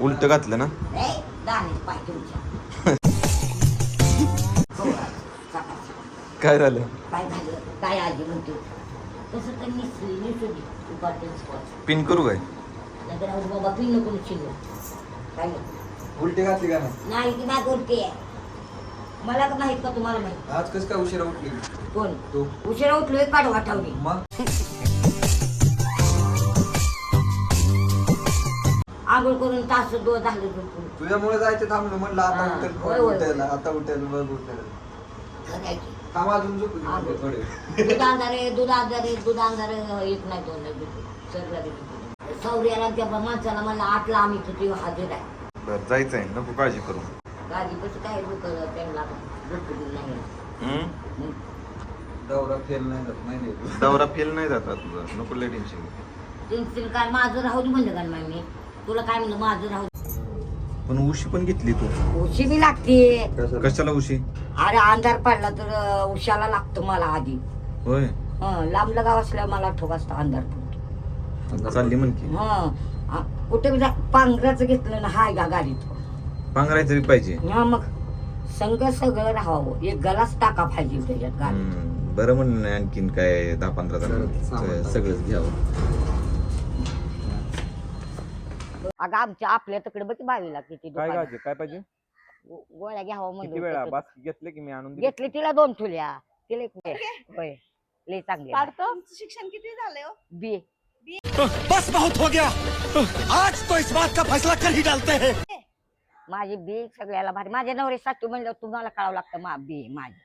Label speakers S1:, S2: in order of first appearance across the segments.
S1: उलट घातलं ना? काय झालं?
S2: काय झालं काय आजी म्हणते तसं तर निसली निसली उपास
S1: पिन करू काय.
S3: उलटी घातली का ना
S2: नाही ती काय बोलते मला का माहीत का तुम्हाला माहीत?
S3: आज कसं काय उशिरा उठली?
S2: कोण?
S3: तू?
S2: उशिरा उठलोय काढवा ठेवली.
S3: मग?
S2: आंघोळ करून तास दोन झालं झोपून.
S3: तुझ्यामुळे जायचं थांबलो म्हणलं आता
S2: हा.
S3: उठेल
S2: होय, होय.
S3: उठायला आता उठेल बघ उठेल. थांब अजून झोपू दे थोडे.
S2: दूध अंधारे येत नाही दोन सगळं सौर्याला त्या माणसाला मला आठला आम्ही किती हजर आहे.
S1: बर जायचंय नको काळजी करू.
S2: गाडी कसं काय लोक त्यांना झोपू नाही.
S1: हम्म?
S2: मग
S3: दौरा फेल नाही जात तुला.
S1: दौरा फेल नाही जाता तुझा नको लय टेन्शन
S2: टेन्शन काय माझं राहू दे म्हणलं का नाही मी तुला काय म्हणलं माझं राहू.
S1: पण उशी पण घेतली तू.
S2: उशी बी लागते?
S1: कशाला उशी?
S2: अरे अंधार पडला तर उशाला लागतो मला आधी.
S1: होय?
S2: हं लांब लगाव असल्यावर मला ठोक असतो अंधार पडतो.
S1: चालली म्हण की.
S2: हं आ, कुठे बी जा पांघराचं घेतलं ना हाय गा गाडीत.
S1: पांघरायचं बी पाहिजे.
S2: हा मग संग सगळं राहावं. एक गलास टाका पाहिजे त्याच्यात
S1: हम्म, बरं म्हणणं नाही आणखीन काय दहा पंधरा जण
S3: टाक.
S1: सगळंच घ्यावं.
S2: अगं आमच्या आपल्या तिकडे बघ बावीला किती
S1: काय
S2: दुकानं.
S1: गाजे काय पाहिजे?
S2: गो- गोळ्या घ्यावं
S1: किती वेळा
S2: म्हणलं
S1: बास घेतले की मी आणून दिले?
S2: घेतली तिला दोन ठुल्या. तिला एक. होय लय चांगली आहे.
S4: काढतो. तुमचं शिक्षण किती झालंय हो?
S2: बी
S5: बस बहुत हो गया। आज तो इस बात का फैसला कर ही डालते हैं।
S2: माझी बी सगळ्याला भारी. माझ्या नवरे सातवी म्हणलं तुम्हाला कळावं लागतं मा बी माझी.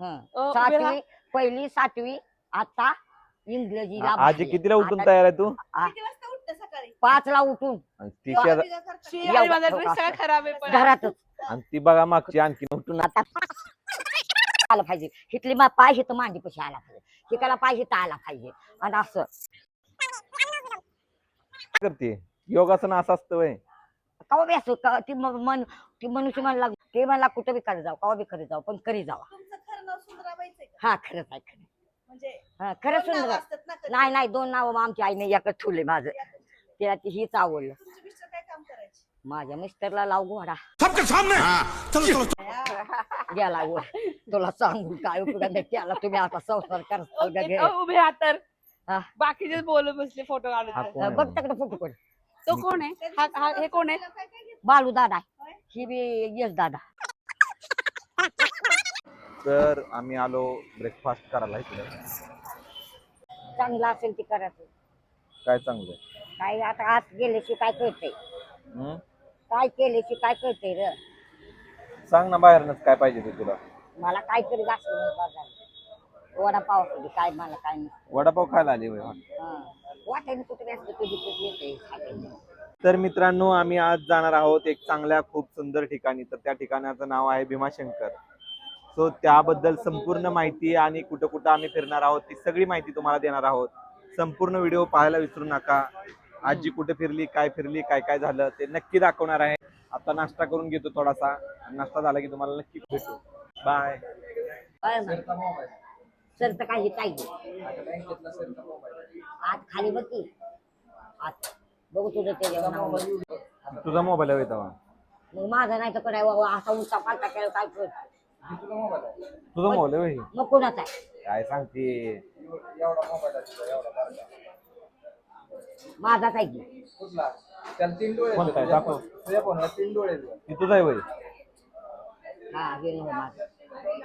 S2: हं. सातवी पहिली सातवी आता इंग्रजीला
S1: आजी
S2: भारी.
S1: कितीला उठून
S2: आता
S1: तयार आहे तू?
S2: आ-
S4: किती वाजता उठतं सकाळी.
S2: पाचला उठून.
S1: आणि ती
S4: चहा
S1: शेजा-
S4: पिजा करता?
S2: शी,
S4: आणि
S2: एवढं
S4: माझा
S2: ठोक
S4: ड्रेस सगळा
S2: असतं.
S4: खराब आहे पण.
S2: घरातच.
S1: आणि ती बघा मागची आणखीन उठून
S2: आता आलं पाहिजे. हिथली मा पाय हिथं मांडी पशी आला पाहिजे. हिकाला पाय हिथं आला पाहिजे. आणि असं.
S1: करते. योगासन असं असतं वय.
S2: कवा बी असो क- ती म- मन ती मनुष्य म्हणला ते म्हणला कुठं बी करे जाऊ कवा बी करे जाऊ पण करी जावा.
S4: तुमचं खरं नाव सुंदराबाईचं आहे का?
S2: हा खरंच आहे खरं
S4: म्हणजे
S2: हा खरं
S4: दोन नावं
S2: सुंदर
S4: असतात ना कधी.
S2: नाही नाही दोन नाव आमची आईने याकडे ठेवले माझं. तिला ती हीच आवडलं.
S4: मिस्टर काय काम करायचे?
S2: माझ्या मिस्टरला लाव घोडा.
S5: सबके सामने चलो चलो.
S2: गेला वर तुला सांगू काय उपयोग नाही त्याला तुम्ही आता संसार करताल का घे?
S4: अहो, उभे आहात तर
S2: हा.
S4: बाकीचे बोलत बसले फोटो
S1: हा कोण आहे?
S2: बघ? तिकडे फोटो कोण?
S4: तो कोण आहे? हा हा- हे कोण आहे?
S2: बालू दादा. ही बी यश दादा.
S1: तर आम्ही आलो ब्रेकफास्ट करायला इकडे.
S2: चांगलं असेल ती करायचं.
S1: काय चांगलं
S2: काय आता आत गेल्याशी काय कळतंय? काय केल्याशी काय कळतंय र?
S1: सांग ना बाहेरनच काय पाहिजे ते तुला.
S2: मला काहीतरी घासलं वडापाव काय मला काय नाही.
S1: वडापाव खायला आले होय
S2: हा. कुठे कधी कधी येते खायला.
S1: तर मित्रांनो आम्ही आज जाणार आहोत एक चांगल्या खूप सुंदर ठिकाणी. तर त्या ठिकाणाचं नाव आहे भीमाशंकर. सो त्याबद्दल संपूर्ण माहिती आणि कुठं कुठं आम्ही फिरणार आहोत ती सगळी माहिती तुम्हाला देणार आहोत. संपूर्ण व्हिडिओ पाहायला विसरू नका. आजी कुठे फिरली काय फिरली काय काय झालं ते नक्की दाखवणार आहे. आता नाश्ता करून घेतो थोडासा. नाश्ता झाला की तुम्हाला नक्की भेटू. बाय?
S2: सर तर काही पाहिजे आत खाली बघ की. आत. बघू तुझं ते
S1: तुझा मोबाईल आहे तेव्हा.
S2: मग माझा नाही तर काय बाबा असा उंचा पालता केला काय कर
S1: तुझा मोबाईल आहे. होय?
S2: मग कोणाचा आहे?
S1: काय सांगते
S3: एवढा मोबाईल आहे तुझा, एवढा बारका.
S2: माझाच आहे की
S3: कुठला? त्याला तीन डोळे
S1: कोणता आहे?
S3: तुझ्या
S1: दाखव.
S3: फोन- तुझ्या फोनला तीन डोळे आहेत.
S1: ती तुझा आहे वय.
S2: हा गेलो माझा.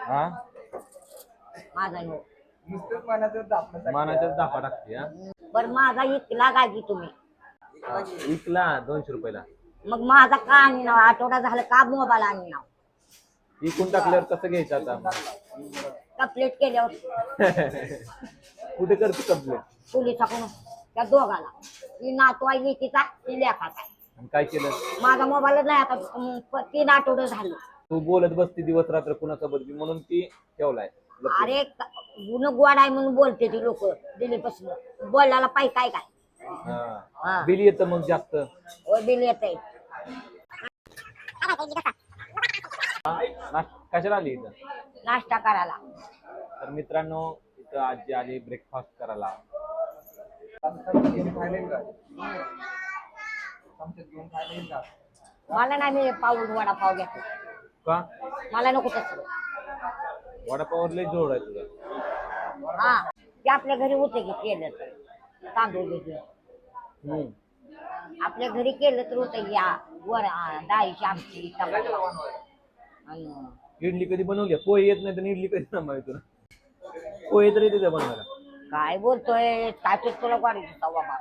S1: हा?
S2: माझा नो
S3: नुसतंच मनाचं दाबण्यासाठी.
S1: मानाच्याच दाखवा टाकते हा?
S2: बर माझा इकला गागी तुम्ही.
S1: इकला दोनशे रुपयाला.
S2: मग माझा का आणि नाव? आठवडा झालं का मोबाईल आणि नाव?
S1: इकून टाकल्यावर कसं घ्यायचं आता?
S2: कंप्लीट केल्यावर.
S1: कुठे करते कंप्लेंट
S2: पोलिसाकडून. त्या दोघाला. ती नातू आहे लेकीचा ती लेखाचा. आहे.
S1: आणि काय केलं?
S2: माझा मोबाईलच नाही आता. अं, प- तीन आठवडं झालं.
S1: तू बोलत बसती दिवस रात्र कुणासोबत बी म्हणून ती ठेवलाय. लपून.
S2: अरे गुण गोड आहे म्हणून बोलते ती लोक दिलीपासून बोलायला पाहिजे काय काय.
S1: हा.
S2: हा.
S1: बिल येतं मग जास्त.
S2: ओ बिल येत
S1: नाश- कशाला आली इथं?
S2: नाश्ता करायला.
S1: तर मित्रांनो इथं आजी आली ब्रेकफास्ट करायला.
S2: मला नाही मी पाऊल वडापाव घेतो
S1: का?
S2: मला नको तसं.
S1: वडापावर लय जोड आहे तुझा.
S2: हा ते आपल्या घरी होते की केलं तर. तांदूळ घेतलं.
S1: हम्म.
S2: आपल्या घरी केलं तर होतं की आ, वर आ, डाळीची आमची टमाटर. आणि
S1: इडली कधी बनवली? आहे? पोहे येत नाही तर इडली कधी जमावी तुला? पोहे तर येते बनवायला.
S2: काय बोलतोय? काय तू तुला वाढू देतो बाबा?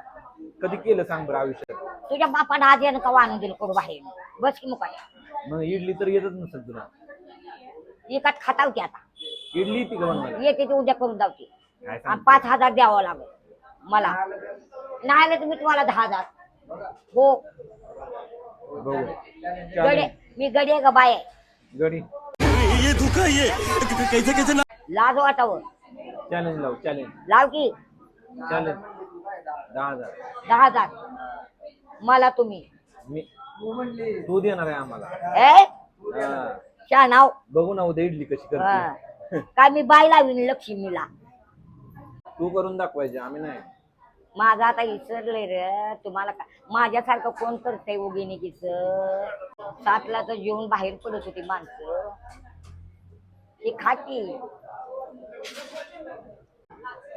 S1: कधी केलं सांग बरं आयुष्यात?
S2: तुझ्या बापानं आज येणं का आणून दिलं करू बाहेर? बस की मुकाय
S1: मग इडली तर येतच नसेल तुला.
S2: एकात खाताव की आता.
S1: इडली बनवायला
S2: येते ते उद्या करून जाऊ की
S1: काय
S2: आणि
S1: सांग
S2: पाच हजार द्यावं लागेल. मला. नाही आलं तर मी तुम्हाला दहा हजार. हो.
S1: बघू.
S2: गडे.
S1: चालेल
S2: मी गडी आहे का बाय
S1: गडी.
S5: ये धोखा ये कैसे कैसे ना
S2: लाज वाटावं.
S1: चॅलेंज लाव चॅलेंज
S2: लाव की.
S1: चॅलेंज दहा हजार.
S2: दहा हजार. मला तुम्ही.
S1: मी
S3: तू
S1: देणार आहे आम्हाला.
S2: ए?
S1: हा.
S2: शहा नाव?
S1: बघू ना उद्या इडली कशी करते.
S2: काय मी बाय लावीन लक्ष्मीला.
S1: तू करून दाखवायची आम्ही नाही.
S2: माझं आता विसरलंय रे. तुम्हाला काय माझ्यासारखं कोण करतंय उगिनिकीच सातला तर जेवून बाहेर पडत होती माणसं. ती खाती.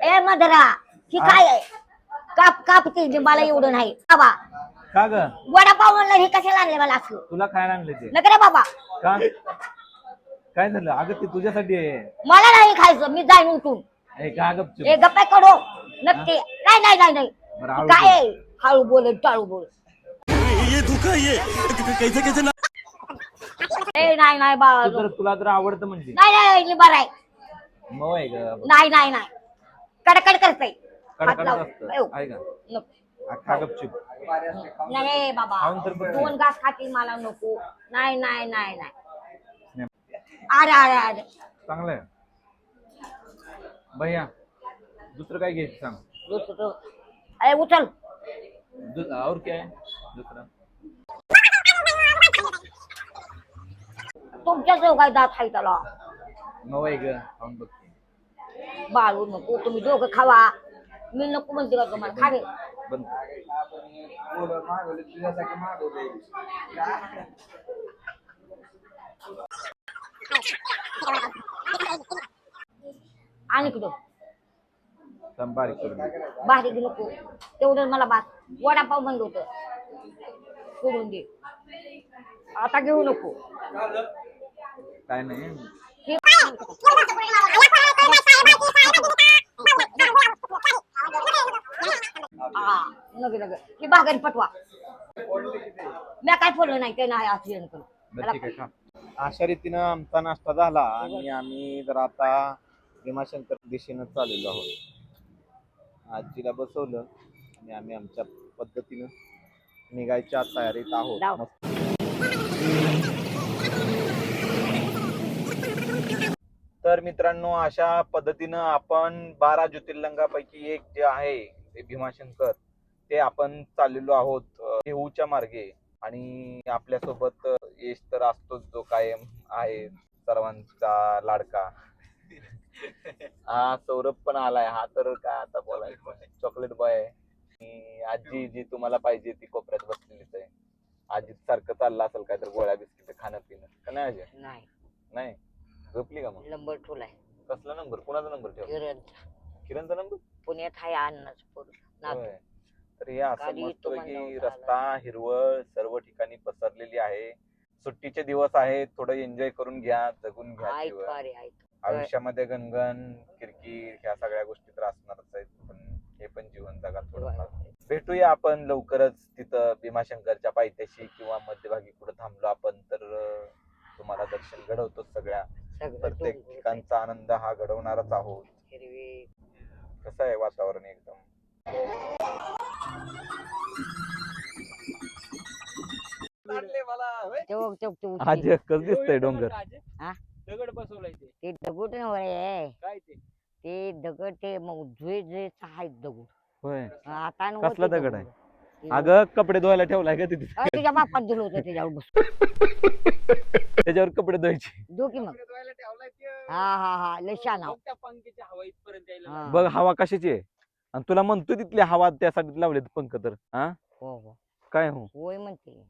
S2: ए मधरा ही काय आहे? काप कापते जी मला एवढं नाही. बाबा
S1: का ग?
S2: वडापाव म्हणलं हे कशाला आणले मला असं
S1: तुला खायला आणले ते?
S2: नका रे बाबा.
S1: का? काय झालं? अगं ते तुझ्यासाठी आहे.
S2: मला नाही खायचं मी जाईन उठून.
S1: ए, का गपचूप
S2: ए गप्पा कडो नक्की. नाही नाही नाही नाही.
S1: बरं, हळू
S2: काय आहे? हळू बोल टाळू बोल.
S5: ये धोखा ये? कैसे कैसे ना
S2: ए नाही नाही
S1: तू तर तुला तर आवडतं म्हणजे
S2: नाही नाही मी बरं आहे.
S1: मग आहे ग
S2: नाही नाही नाही. कडकड करते
S1: कडकडच असतं. आहे का? आ, खा गपचूप.
S3: बारी असते खाऊन
S2: नाही बाबा.
S1: खाऊन तर बघ.
S2: दोन घास खातील मला नको. नाही नाही नाही नाही. अरे अरे अरे
S1: चांगलं आहे. भैया दुसरं काय घ्यायचं सांग?
S2: दुसरं. अरे उचल.
S1: दु- और क्या आहे? दुसरं.
S2: तुमच्या चौघात दात आहे त्याला?
S1: आहे ग. खाऊन
S2: बाळू नको तुम्ही दोघं खावा. मी नको म्हणते का तुम्हाला खा रे.
S1: बंद.
S3: आपण बोलत मागवले तुझ्यासाठी मागवले
S2: आणि कुठं
S1: थांब बारीक करून दे.
S2: बारीक नको. तेवढं मला बास. वडापाव म्हणलं होतं. सोडून दे. आता घेऊ नको.
S1: काय नाही.
S2: हे- हा बागरी पटवा मी काय फोडलं नाही ते नाही असं करू
S1: अशा रीतीनं आमचा नाश्ता झाला आणि आम्ही जर आता भीमाशंकर दिशेनं चाललेलो आहोत आजीला बसवलं आणि आम्ही आमच्या पद्धतीनं निघायच्या तयारीत आहोत
S2: लाव.
S1: मस्त. तर मित्रांनो अशा पद्धतीनं आपण बारा ज्योतिर्लिंगापैकी एक जे आहे ते भीमाशंकर ते आपण चाललेलो आहोत देहूच्या मार्गे. आणि आपल्यासोबत यश तर असतोच जो कायम आहे सर्वांचा लाडका. हा सौरभ पण आलाय हा तर काय आता बोलायचं? Chocolate boy. आहे. आणि आजी जी तुम्हाला पाहिजे ती कोपऱ्यात बसलेलीच आहे. आजी सारखं चाललं असेल काय तर गोळ्या बिस्किट खाणं पिणं का नाही अजय
S2: नाही.
S1: नाही? झोपली का मग?
S2: नंबर ठेवलाय
S1: कसला नंबर? कुणाचा नंबर ठेव
S2: किरण
S1: किरणचा नंबर?
S2: पुण्यात आहे अन्नाच
S1: होय. तर हे असं
S2: गाडी
S1: मस्त की रस्ता हिरवळ सर्व ठिकाणी पसरलेली आहे. सुट्टीचे दिवस आहेत थोडं एन्जॉय करून घ्या जगून घ्या जीवन. आयुष्यामध्ये गणगण किरकिर ह्या सगळ्या गोष्टी तर असणारच आहेत पण हे पण जीवन जगा थोडंफार. भेटूया आपण लवकरच तिथं भीमाशंकरच्या पायथ्याशी किंवा मध्यभागी कुठं थांबलो आपण तर अं, तुम्हाला दर्शन घडवतो सगळ्या.
S2: सगळं
S1: प्रत्येक ठिकाणचा आनंद हा घडवणारच आहोत.
S2: हिरवी.
S1: कसं आहे वातावरण एकदम? दिसतंय डोंगर.
S2: हा?
S3: दगड बसवलाय ते.
S2: ते दगड नव्हे
S3: काय ते?
S2: ते दगड ते मग जुळे जुळे आहेत दगड.
S1: होय.
S2: आता
S1: कसला दगड. आहे? अगं कपडे धुवायला ठेवलाय का तिथे.
S2: तुझ्या बापात दिलं होतं त्याच्यावर बस
S1: त्याच्यावर कपडे धुवायचे.
S2: दो की मग.
S3: धुवायला ठेवलाय ते
S2: हा हा हा लय छान आहो.
S3: त्या पंख्याच्या हवा इथपर्यंत यायला
S2: हा.
S1: बघ हवा कशाची आहे? आणि तुला म्हणतो तिथली हवा त्यासाठी लावलेत पंख तर हा?
S2: हो हो.
S1: काय हो?
S2: होय म्हणते.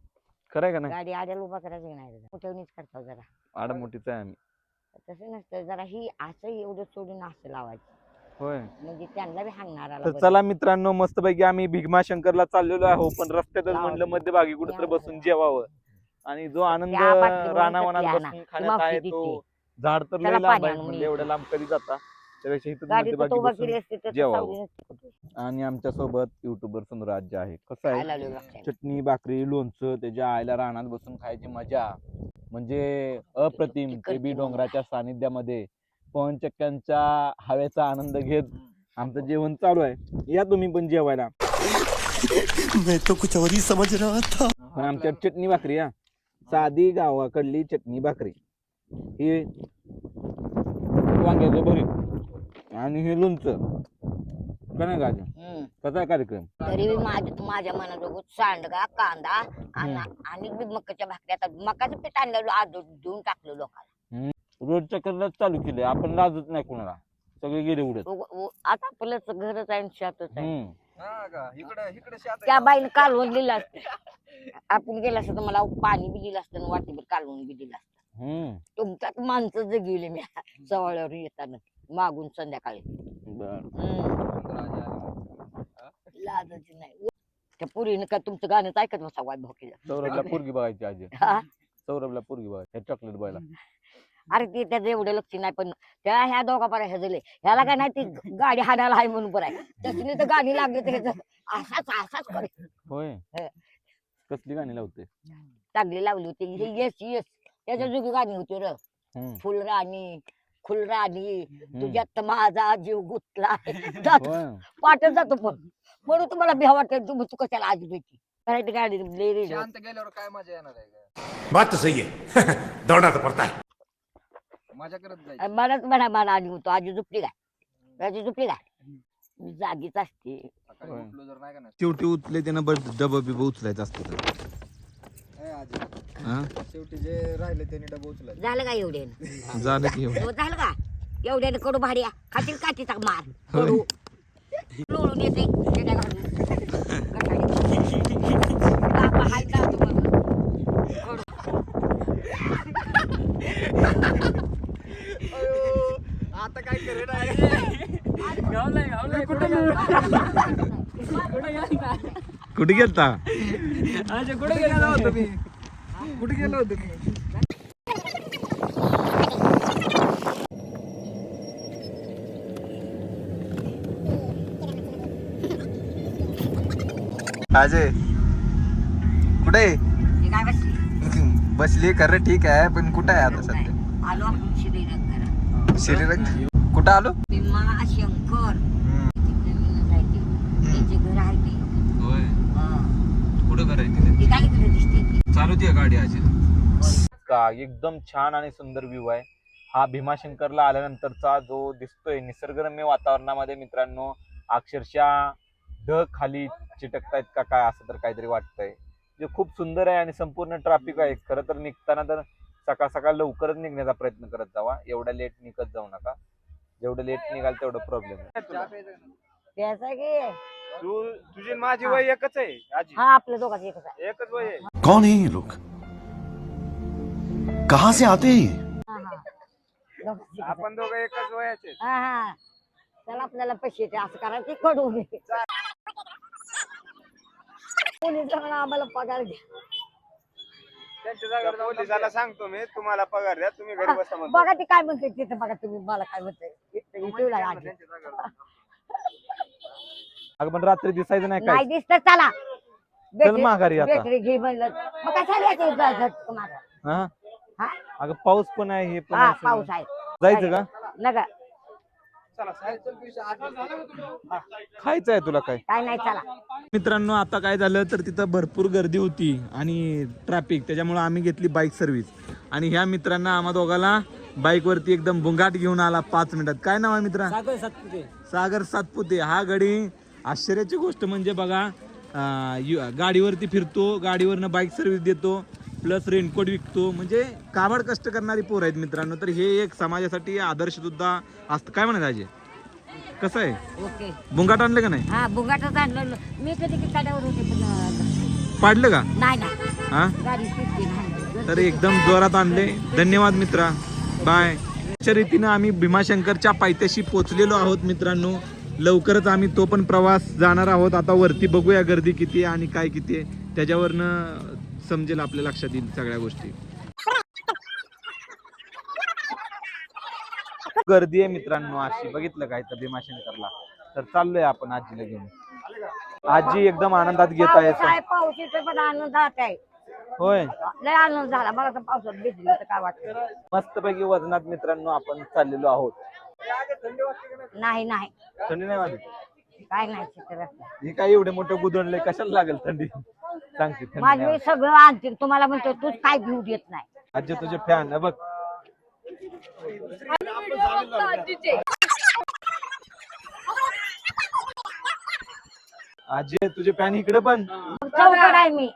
S1: खरं आहे का नाही?
S2: गाडी आड्याला उभा करायचं नाही? कुठेवणीच करता जरा.
S1: आडमोठीच आहे आम्ही.
S2: तसं नसतं जरा ही असं एवढं सोडून असं लावायचं.
S1: होय
S2: म्हणजे त्यांना बी
S1: तर
S2: बरं.
S1: चला मित्रांनो मस्तपैकी आम्ही भीमाशंकरला चाललेलो आहो पण रस्त्यातच म्हणलं. मध्यभागी कुठेतरी बसून. जेवावं आणि जो आनंद
S2: त्या पाठीवरून
S1: रानावनात. बसून खाण्यात
S2: मावशी
S1: आहे. तो झाड तर
S2: त्याला
S1: लय लांब
S2: पाणी
S1: आहे
S2: आणून
S1: म्हणजे एवढ्या लांब कधी जाता त्यापेक्षा इथं
S2: गाडी तर
S1: मध्यभागी
S2: उभा
S1: बसून
S2: केली असते तर
S1: जेवावं.
S2: सावली नसती कुठे.
S1: आणि आमच्यासोबत युट्यूबर सुनराज आहे कसं आहे? चटणी भाकरी लोणचं त्याच्या आईला रानात बसून खायची मजा म्हणजे अप्रतिम ते बी डोंगराच्या सानिध्यामध्ये पवनचक्क्यांच्या हवेचा आनंद घेत आमचं जेवण चालू आहे. या तुम्ही पण जेवायला.
S5: मैं तो कुछ और ही समझ रहा था.
S1: पण आमच्यात चटणी भाकरी हा. साधी गावाकडली चटणी भाकरी. ही वांग्याचं भरीत आणि हे लोणचं. का नाही गाजर?
S2: हम्म.
S1: कसा आहे कार्यक्रम?
S2: तरी बी माझ्या माझ्या मनाजोगत सांडगा कांदा आणि आणि बी मकाच्या भाकरी. आता मकाचं पीठ आणलेलं आज देऊन टाकलं लोकांना.
S1: रोजच्या करण्यात चालू केले आपण लाजत नाही कोणाला. सगळे गेले उडत.
S2: आता आपलंच घरच आहे आणि शेतच आहे.
S1: हम्म.
S3: हा का? इकडं इकडं शेत आहे.
S2: त्या? बाईने कालवून दिलं असतं. आपण गेलं असतं तर मला पाणी बी दिलं असतं आणि वाटीभर कालवून बी दिलं असतं.
S1: हम्म.
S2: तुमच्यात माणसं जगविले मी. जवळवर येताना. मागून संध्याकाळी.
S1: बर.
S2: हम्म. लाजाची नाही. त्या पुरीने का तुमचं गाणंच ऐकत बसा वाट भोकीला
S1: सौरभला पोरगी बघायची आजी.
S2: हा?
S1: सौरभला पोरगी बघायची. चॉकलेट बॉयला
S2: अरे ते त्याचं एवढं लक्ष नाही पण त्या ह्या दोघा पर्यंत ह्याजले. ह्याला काय नाही ती गाडी हाणायला आहे म्हणून बरं आहे. त्याची तर गाडी लागली तर ह्याचं असाच असाच करे.
S1: होय.
S2: हे.
S1: कसली गाणी लावते?
S2: चांगली लावली होती. हे येस येस त्याच्या जोगी गाणी होती र.
S1: हम्म.
S2: फुलराणी फुलराणी
S1: हम्म.
S2: तुझ्यात माझा जीव गुतला जातो.
S1: होय.
S2: पाठच जातो पण. म्हणून तुम्हाला भ्या वाटत तुम्ही तू कशाला आजी द्यायची. करायची गाडी लई
S3: शांत गेल्यावर काय मजा येणार आहे का
S5: बात तो सही है दौड़ना तो पड़ता है
S3: जायची.
S2: मलाच म्हणा मला आजी होतो. आजी झुपली काय आजी झुपली काय मी जागीच असते.
S3: सकाळी
S1: होय.
S3: उठलो जर नाही का नाही.
S1: शेवटी उचले त्यानं डबं बिबं उचलायचं असतं
S3: ए, आजी.
S1: हा?
S3: शेवटी जे राहिले त्यांनी डबा उचलायचे.
S2: झालं का एवढ्यानं
S1: झालं की एवढं.
S2: हो, झालं का? एवढ्याने कडू भाड्या. खातील काठीचा मार? कडू. लोळून येते. त्याच्या घरात. बापा हाय का तुम्हाला?
S3: आता काय करे
S1: कुठे गेलता?
S3: कुठे गेला होता मी? कुठे गेलो होतो मी?
S6: अजय कुठे?
S2: हे काय बसली?
S6: बसली खरं ठीक आहे पण कुठं आहे आता. सध्या?
S2: आलो
S6: श्रीरंग? कुठं आलो?
S2: भीमाशंकर तिथे मी जायचे. त्यांचे घर आहे ते.
S6: होय.
S2: हा.
S6: कुठं करायचं
S2: ते काय इकडे दिसते. ती?
S6: चालू ती गाडी अशी
S1: का एकदम छान आणि सुंदर व्ह्यू आहे. हा भीमाशंकरला आल्यानंतरचा जो दिसतोय निसर्गरम्य वातावरणामध्ये मित्रांनो अक्षरशः ढग खाली चिटकतायत का काय असं तर काहीतरी वाटतंय. जे खूप सुंदर आहे आणि संपूर्ण ट्रॅफिक आहे. खरं तर निघताना तर सकाळ सकाळ लवकरच निघण्याचा प्रयत्न करत जावा. एवढ्या लेट निघत जाऊ नका. जेवढं लेट निघाल तेवढं प्रॉब्लेम?
S2: त्याचं की?
S3: तू तुझी आणि माझी वय एकच आहे आजी.
S2: हा आपल्या दोघांचं एकच आहे.
S3: एकच वय आहे.
S5: कौन है ये लोग? कहां से आते हैं ये?
S2: हा, हा. दोघांचं एकच आहे.
S3: आपण दोघं एकच वयाचे आहेत.
S2: हा हा. चला आपल्याला पैसे येते असं करा ते कडू पोलीस आम्हाला पगार द्या.
S3: त्यांच्या जागेवर जाऊन पोलिसाला सांगतो मी तुम्हाला पगार द्या तुम्ही घरी बसा म्हणतो.
S2: बघा ते काय म्हणते तिथं बघा तुम्ही मला काय म्हणते ठेवला आधी
S3: त्यांच्या जागेवर जाऊन.
S1: अगं पण रात्री दिसायचं नाही
S2: नाही
S1: काय
S2: दिसत चला
S1: माघारी आता.
S2: बॅटरी घे म्हणलं मग कशाला यायचं इथं झटकं मागं?
S1: हा
S2: हा?
S1: अगं पाऊस पण आहे हे पण
S2: हा
S1: आहे सगळं.
S2: पाऊस आहे
S1: जायचं का
S2: नका
S3: चला सायकल पिशा आत
S1: खायचं आहे तुला काय?
S2: काय नाही चला.
S1: मित्रांनो आता काय झालं तर तिथं भरपूर गर्दी होती आणि ट्रॅफिक त्याच्यामुळे आम्ही घेतली बाईक सर्व्हिस आणि ह्या मित्रांना आम्हा दोघाला बाईक वरती एकदम भुंगाट घेऊन आला पाच मिनिटात. काय नाव आहे मित्रा? सागर सातपुते. हा गडी आश्चर्याची गोष्ट म्हणजे बघा अं, यु- गाडीवरती फिरतो गाडीवरनं बाईक सर्व्हिस देतो. प्लस रेनकोट विकतो. म्हणजे काबाड कष्ट करणारी पोर आहेत मित्रांनो. तर हे एक समाजासाठी आदर्श सुद्धा असतं. काय म्हणत अजय कसं आहे?
S2: ओके.
S1: बुंगाट आणलं का नाही?
S2: हा बुगाटच आणलं. मी कधी कडावर होते पण अं,
S1: पाडलं का?
S2: नाही नाही.
S1: हा?
S2: गाडी सुटली नाही
S1: तर एकदम जोरात आणले. धन्यवाद मित्रा. बाय. अशा रीतीनं आम्ही भीमाशंकरच्या पायथ्याशी पोचलेलो आहोत मित्रांनो. लवकरच आम्ही तो पण प्रवास जाणार आहोत. आता वरती बघूया गर्दी किती आहे आणि काय किती आहे. त्याच्यावरनं समजेल आपल्या लक्षात येईल सगळ्या गोष्टी. गर्दी आहे मित्रांनो अशी. बघितलं काय तर भीमाशंकरला? तर चाललोय आपण आजीला घेऊन. आजी एकदम आनंदात घेत आहे
S2: पण आनंदात
S1: होय.
S2: लय आनंद झाला. मला तर पावसात भिजली तर काय वाटतं?
S1: मस्तपैकी वजनात मित्रांनो आपण चाललेलो आहोत.
S2: नाही नाही.
S1: थंडी नाही वाटत
S2: काय नाही चित्र.
S1: हे काय एवढे मोठे गुदणले कशाला लागेल थंडी? सांगते
S2: माझं. सगळं आणतील तुम्हाला म्हणतो तूच काय घेऊ देत नाही.
S1: आजी तुझे फॅन बघ. आजी तुझे फॅन इकडे पण?
S2: चौकड आहे मी.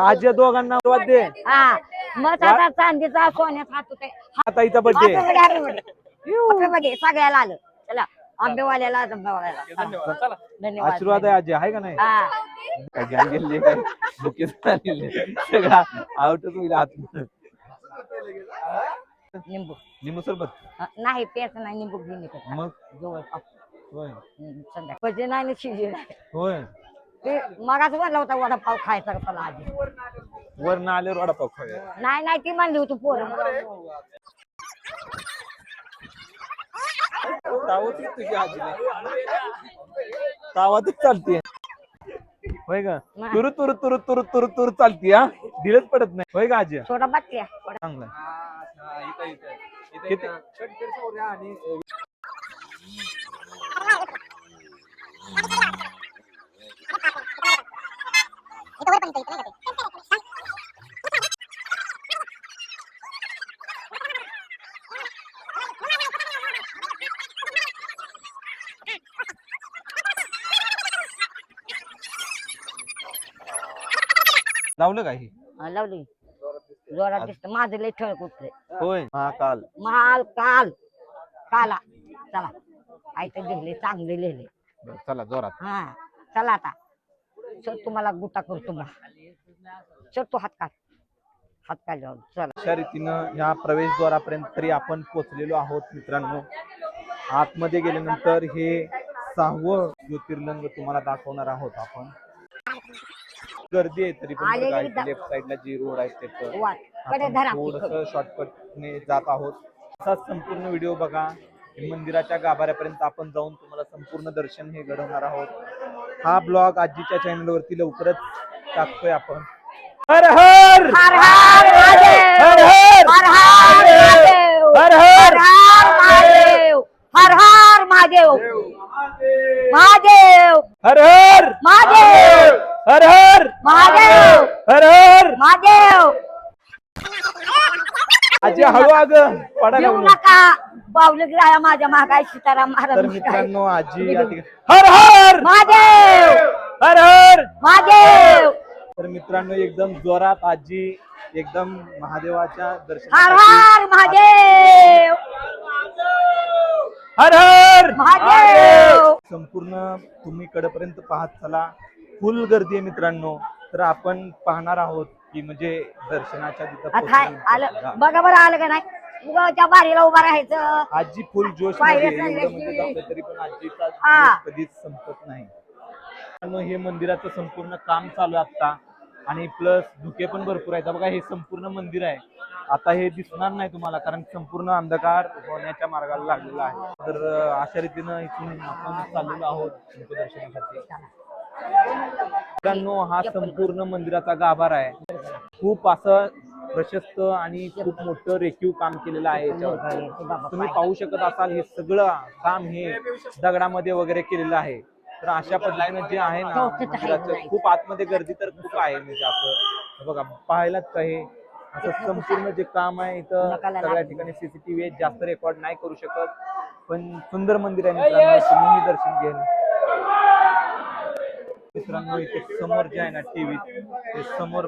S1: आजी दोघांना आशीर्वाद दे.
S2: हा मग आता चांदीचा सोन्यात हात होते
S1: आता इथं बड्डे
S2: सगळ्याला आलं. चला आंबेवाल्याला आंबेवाल्याला. चला. धन्यवाद.
S1: आशीर्वाद आहे आजी आहे का नाही?
S2: हा.
S1: काय घ्यायला गेले काय? बुके झालेले सगळा आउटच होईल आत
S2: निंबू.
S1: लिंबू सरबत?
S2: हा, नाही पेच नाही निंबू घेऊन येतो.
S1: मग?
S2: जवळ.
S1: होय.
S2: संध्याकाळ भजे नाही शिजे नाही.
S1: होय.
S2: ते मगाच म्हणला होता वडापाव खायचा का आधी.
S1: वरनं आल्यावर वडापाव खाऊया.
S2: नाही नाही ती म्हणली होती पोरं.
S1: तावतच तुझी तावातच चालते होय का. तुरु तुरु तुरु तुरु तुरु तुरु चालती हा? ढिलच पडत नाही. होय का आजी?
S2: छोटा बाटल्या
S1: चांगलं लावलं का हे?
S2: हा, लावली. जोरात दिसत. माझं लय ठळक उठले
S1: होय. हा काल
S2: माल काल. काला चला. आयते लिहिले चांगले लिहिले.
S1: बरं, चला जोरात.
S2: हा चला आता. सर तुम्हाला गुटा करतो मग. सर तू हात काढ. हात काढ जाऊन चला.
S1: अशा रीतीनं ह्या प्रवेशद्वारापर्यंत तरी आपण पोहोचलेलो आहोत मित्रांनो. आतमध्ये गेल्यानंतर हे सहावं ज्योतिर्लिंग तुम्हाला दाखवणार आहोत आपण. गर्दी आहे तरी पण
S2: आलेली
S1: बघा,
S2: दा-
S1: लेफ्ट साईडला जी रोड आहे त्याचं
S2: वाटकडे धरा
S1: थोडस शॉर्टकटने जात आहोत. असाच संपूर्ण व्हिडिओ बघा. हे मंदिराच्या गाभाऱ्यापर्यंत आपण जाऊन तुम्हाला संपूर्ण दर्शन हे घडवणार आहोत. हा ब्लॉग आजीच्या चॅनल वरती लवकरच टाकतोय आपण. हर हर!
S2: हर हर महादेव!
S1: हर हर!
S2: हर हर महादेव!
S1: हर हर!
S2: हर हर महादेव! महादेव! महादेव!
S1: हर हर!
S2: महादेव!
S1: हर हर!
S2: महादेव!
S1: हर हर!
S2: महादेव!
S1: आजी हळू अग पडा
S2: येऊ
S1: लागलो
S2: नका. बावलं गिराया माझ्या महागाई सीताराम
S1: तर
S2: महाराज
S1: मित्रांनो आजी या ठिकाणी हर हर!
S2: महादेव!
S1: हर हर!
S2: महादेव!
S1: तर मित्रांनो एकदम जोरात आजी एकदम महादेवाच्या
S2: हर
S1: दर्शनासाठी
S2: हर महादेव!
S1: हर हर!
S2: महादेव!
S1: संपूर्ण तुम्ही कडेपर्यंत पाहत चला. फुल गर्दी आहे मित्रांनो. तर आपण पाहणार आहोत की म्हणजे दर्शनाच्या तिथं
S2: आता हाय,
S1: पोहोचल्यानंतर-
S2: आलं बघा बरं आलं का नाही? उगा त्या बारीला उभा राहायचं.
S1: आजी फुल जोश एवढं म्हणजे तरी पण आजीचा
S2: हा.
S1: जोश कधीच संपत नाही. मित्रांनो, हे मंदिराचं संपूर्ण काम चालू आहे आता आणि प्लस धुके पण भरपूर आहेत. बघा हे संपूर्ण मंदिर आहे. आता हे दिसणार नाही तुम्हाला कारण संपूर्ण अंधकार होण्याच्या मार्गाला लागलेला आहे. तर अं, अशा रीतीनं इथून आपण चाललेलो आहोत दर्शनासाठी. मित्रांनो हा संपूर्ण मंदिराचा गाभार आहे. खूप असं प्रशस्त आणि खूप मोठं रेखीव काम केलेलं आहे याच्यावर तुम्ही पाहू शकत असाल हे सगळं काम हे दगडामध्ये वगैरे केलेलं आहे. तर अशा पद्धतीनं जे आहे ना मंदिराचं खूप आतमध्ये गर्दी तर खूप आहे म्हणजे असं. बघा पाहायलाच आहे असं संपूर्ण जे काम आहे इथं सगळ्या ठिकाणी सीसीटीव्ही आहे जास्त रेकॉर्ड नाही करू शकत. पण सुंदर मंदिर आहे मित्रांनो तुम्ही दर्शन घेणं मित्रांनो इथे समोर जे आहे ना टीव्ही ते समोर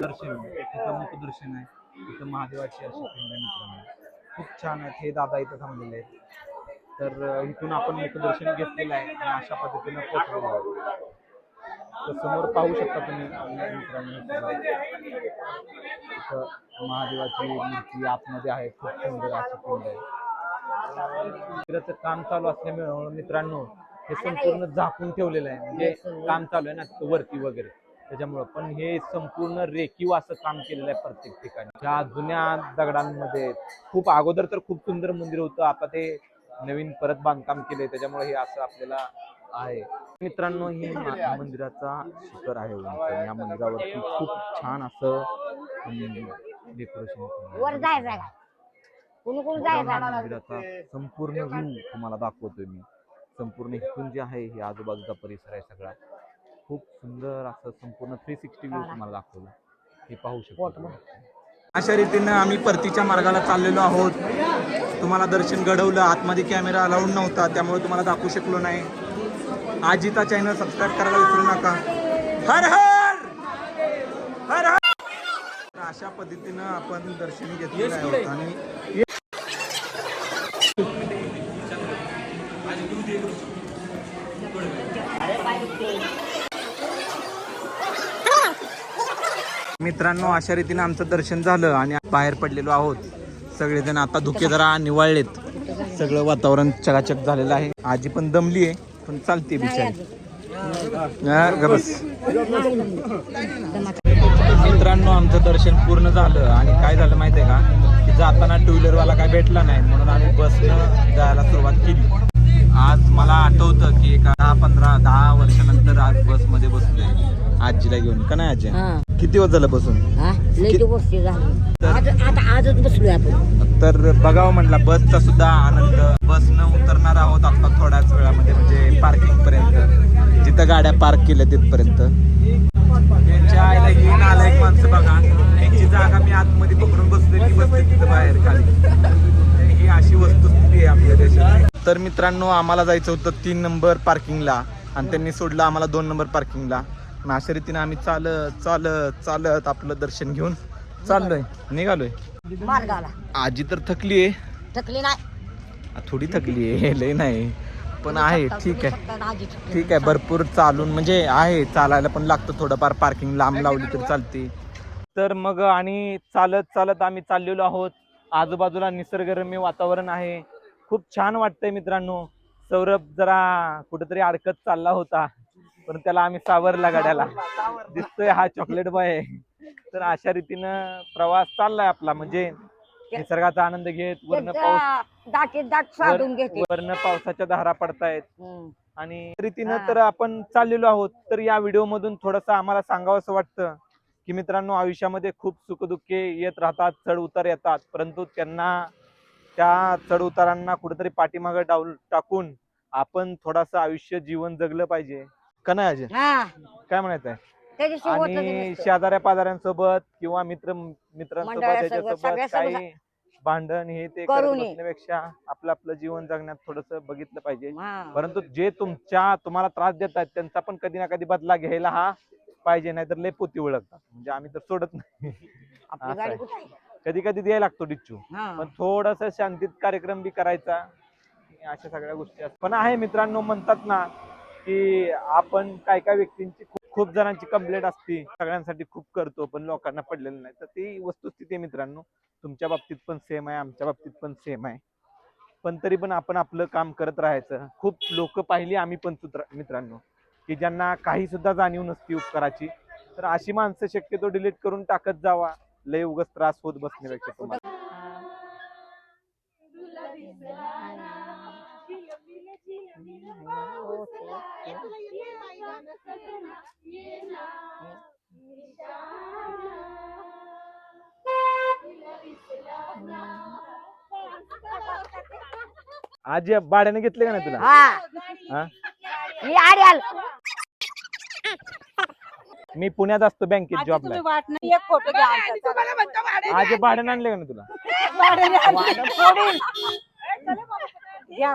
S1: दर्शन तिथं मुखदर्शन आहे. तिथं महादेवाची अशी पिंड आहे मित्रांनो. खूप छान आहेत. हे दादा इथं थांबलेले आहेत. तर इथून आपण मुखदर्शन घेतलेलं आहे आणि अशा पद्धतीनं पोहोचलेलो आहोत तर समोर पाहू शकता तुम्ही मित्रांनो इथं महादेवाची मूर्ती आतमध्ये आहे. खूप सुंदर अशी पिंड आहे. मंदिराचं काम चालू असल्यामुळे मित्रांनो हे संपूर्ण झाकून ठेवलेलं आहे. म्हणजे काम चालू आहे ना वरती वगैरे. त्याच्यामुळं पण हे संपूर्ण रेखीव असं काम केलेलं आहे प्रत्येक ठिकाणी. त्या जुन्या दगडांमध्ये खूप अगोदर तर खूप सुंदर मंदिर होतं आता ते नवीन परत बांधकाम केलंय त्याच्यामुळे हे असं आपल्याला आहे. मित्रांनो हे मंदिराचा शिखर आहे. या मंदिरावरती खूप छान असं डेकोरेशन? मंदिराचा संपूर्ण व्ह्यू तुम्हाला दाखवतोय मी. संपूर्ण इथून जे आहे हे आजूबाजूचा परिसर आहे सगळा. खूप सुंदर असं संपूर्ण थ्री सिक्स्टी व्ह्यू तुम्हाला दाखवलं. हे पाहू शकतो अशा रीतीनं आम्ही परतीच्या मार्गाला चाललेलो आहोत. तुम्हाला दर्शन घडवलं आतमध्ये कॅमेरा अलाउड नव्हता त्यामुळे तुम्हाला दाखवू शकलो नाही. आजीचा चॅनल सबस्क्राईब करायला विसरू नका. हर हर! हर हर! अशा पद्धतीनं आपण दर्शन घेतलेलं आहे. आणि मित्रांनो अशा रीतीने आमचं दर्शन झालं आणि बाहेर पडलेलो आहोत. सगळेजण आता धुके जरा निवाळलेत. सगळं वातावरण चकाचक झालेलं आहे. आजी पण दमली आहे पण चालते बिचारी. बस. मित्रांनो आमचं दर्शन पूर्ण झालं. आणि काय झालं माहितीये का? की जाताना टू व्हीलरवाला काय भेटला नाही म्हणून आम्ही बसनं जायला सुरुवात केली. आज मला आठवतं की एका दहा पंधरा दहा वर्षानंतर आज बसमध्ये बसलोय. आजीला घेऊन का नाही आजी?
S2: हा.
S1: किती दिवस झालं बसून?
S2: हा लई दिवस ते झाले. आज आता आजच बसलोय आपण.
S1: तर बघावं म्हटलं बसचा सुद्धा आनंद. बसनं उतरणार आहोत आता थोड्याच वेळामध्ये म्हणजे पार्किंग पर्यंत. जिथं गाड्या पार्क केल्या तिथपर्यंत. त्यांच्या आईला येऊन आला एक माणसं बघा. त्यांची जागा मी आतमध्ये पकडून बसलोय ती बसते तिथं बाहेर खाली. ही अशी वस्तुस्थिती आहे आपल्या देशात तर मित्रांनो आम्हाला जायचं होतं तीन नंबर पार्किंगला आणि त्यांनी सोडलं आम्हाला दोन नंबर पार्किंगला आणि अशा रीतीने आम्ही चालत चालत चालत आपलं दर्शन घेऊन चाललोय. निघालोय.
S2: मार्गाला.
S1: आजी तर थकली आहे.
S2: थकली नाही.
S1: थोडी थकली आहे. लय नाही. पण आहे ठीक आहे.
S2: आहे
S1: ठीक आहे भरपूर चालून म्हणजे आहे चालायला पण लागतं थोडंफार. पार्किंग लांब लावली तरी चालते. तर मग आणि चालत चालत आम्ही चाललेलो आहोत. आजूबाजूला निसर्गरम्य वातावरण आहे. खूप छान वाटतंय मित्रांनो. सौरभ जरा कुठेतरी अडकत चालला होता. पण त्याला आम्ही सावरला गाड्याला. दिसतोय हा चॉकलेट बॉय आहे. तर अशा रीतीनं प्रवास चाललाय आपला. म्हणजे निसर्गाचा आनंद घेत वर्ण पाऊस वर्ण पावसाच्या धारा पडतायत. आणि रीतीनं. तर आपण चाललेलो आहोत. तर या व्हिडिओ मधून थोडस आम्हाला सांगावं असं वाटतं की मित्रांनो आयुष्यामध्ये खूप सुखदुःखे येत राहतात चढ उतार येतात. परंतु त्यांना त्या चढ उतारांना कुठेतरी पाठीमागं डाऊन टाकून आपण थोडासा आयुष्य जीवन जगलं पाहिजे. का नाही अजय
S2: हा
S1: काय म्हणायचं आहे
S2: त्याच्याशी
S1: आणि
S2: नसतं.
S1: शेजाऱ्या पाजाऱ्यांसोबत किंवा मित्र मित्रांसोबत
S2: मंडळासोबत,
S1: याच्यासोबत
S2: सगळ्यासोबत
S1: काही भांडण हे ते
S2: करू
S1: करत
S2: नये.
S1: बसण्यापेक्षा आपलं आपलं जीवन जगण्यात थोडस बघितलं पाहिजे
S2: हा.
S1: परंतु जे तुमच्या तुम्हाला त्रास देतात त्यांचा पण कधी ना कधी बदला घ्यायला हा पाहिजे नाहीतर लय पोती ओळखतात म्हणजे आम्ही तर सोडत नाही
S2: आपली
S1: असं
S2: गाडी
S1: आहे.
S2: कुठे आहे?
S1: कधी कधी द्यायला लागतो डिच्चू
S2: हा.
S1: पण थोडस शांतीत कार्यक्रम बी करायचा अशा सगळ्या गोष्टी असतात पण आहे मित्रांनो म्हणतात ना की आपण काय काय व्यक्तींची खूप खूप जणांची कंप्लेंट असते. सगळ्यांसाठी खूप करतो पण लोकांना पडलेलं नाही. तर ती वस्तुस्थिती आहे मित्रांनो. तुमच्या बाबतीत पण सेम आहे आमच्या बाबतीत पण सेम आहे. पण तरी पण आपण आपलं काम करत राहायचं. खूप लोक पाहिली आम्ही पण मित्रांनो की ज्यांना काही सुद्धा जाणीव नसती उपकाराची. तर अशी माणसं शक्यतो डिलीट करून टाकत जावा. लय उगस त्रास होत बसण्यापेक्षा तुम्हाला. आज भाड्याने घेतले का नाही तुला
S2: हा
S1: हा?
S2: मी आडी आल
S1: मी पुण्यात असतो बँकेत जॉबला आहे.
S4: वाट नाही एक फोटो घ्या आमचा.
S1: आज भाड्याने आणले का नाही तुला.
S4: घ्या